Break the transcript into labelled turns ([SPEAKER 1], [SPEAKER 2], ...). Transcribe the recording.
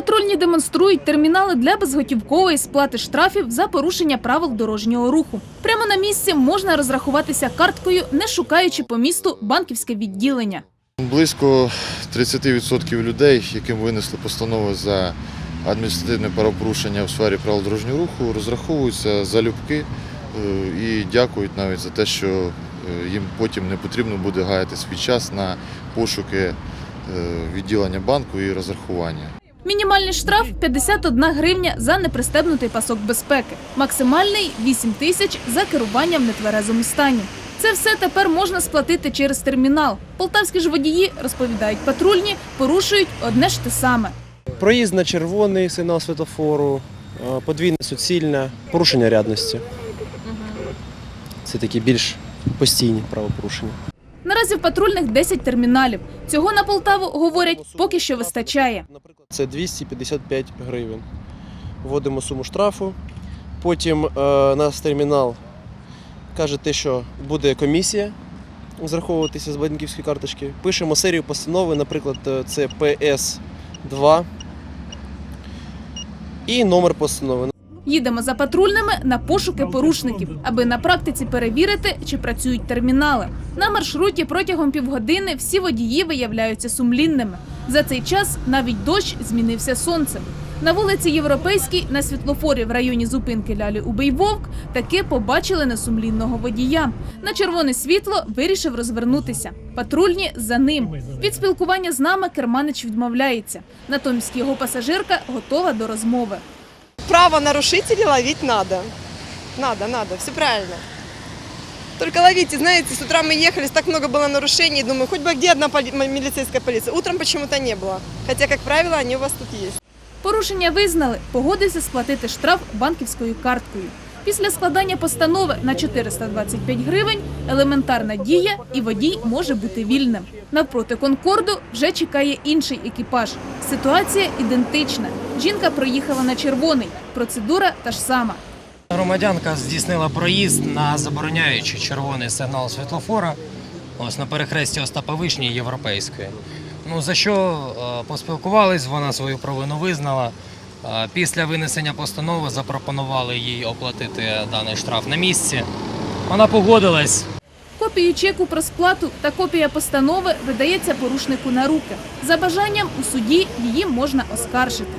[SPEAKER 1] Патрульні демонструють термінали для безготівкової сплати штрафів за порушення правил дорожнього руху. Прямо на місці можна розрахуватися карткою, не шукаючи по місту банківське відділення.
[SPEAKER 2] Близько 30% людей, яким винесли постанови за адміністративне правопорушення в сфері правил дорожнього руху, розраховуються залюбки е, і дякують навіть за те, що е, їм потім не потрібно буде гаяти свій час на пошуки е, відділення банку і розрахування.
[SPEAKER 1] Мінімальний штраф 51 гривня за непристебнутий пасок безпеки. Максимальний 8 тисяч за керування в нетверезому стані. Це все тепер можна сплатити через термінал. Полтавські ж водії, розповідають патрульні, порушують одне ж те саме.
[SPEAKER 3] Проїзд на червоний сигнал світофору, е, подвійне суцільне, порушення рядності. Це такі більш постійні правопорушення.
[SPEAKER 1] Наразі в патрульних 10 терміналів. Цього на Полтаву, говорять, поки що вистачає.
[SPEAKER 3] Це 255 гривень. Вводимо суму штрафу. Потім е, наш термінал каже те, що буде комісія зраховуватися з банківської карточки. Пишемо серію постанови, наприклад, е, це ПС-2 і номер постанови.
[SPEAKER 1] Їдемо за патрульними на пошуки порушників, аби на практиці перевірити, чи працюють термінали. На маршруті протягом півгодини всі водії виявляються сумлінними. За цей час навіть дощ змінився сонцем. На вулиці Європейській на світлофорі в районі зупинки Лялі Убий Вовк таки побачили несумлінного водія. На червоне світло вирішив розвернутися. Патрульні за ним. Від спілкування з нами керманич відмовляється. Натомість його пасажирка готова до розмови
[SPEAKER 4] правонарушителей ловить надо. Надо, надо, все правильно. Только ловите, знаете, с утра мы ехали, так много было нарушений, думаю, хоть бы где одна поли- м- милицейская полиция. Утром почему-то не было. Хотя, как правило, они у вас тут есть.
[SPEAKER 1] Порушення визнали, погодився сплатити штраф банківською карткою. Після складання постанови на 425 гривень елементарна дія і водій може бути вільним. Навпроти Конкорду вже чекає інший екіпаж. Ситуація ідентична. Жінка проїхала на червоний. Процедура та ж сама.
[SPEAKER 5] Громадянка здійснила проїзд на забороняючий червоний сигнал світлофора ось на перехресті Остапа Вишні і Європейської. Ну за що е, поспілкувались, вона свою провину визнала. Е, Після винесення постанови запропонували їй оплатити даний штраф на місці. Вона погодилась.
[SPEAKER 1] Копію чеку про сплату та копія постанови видається порушнику на руки. За бажанням у суді її можна оскаржити.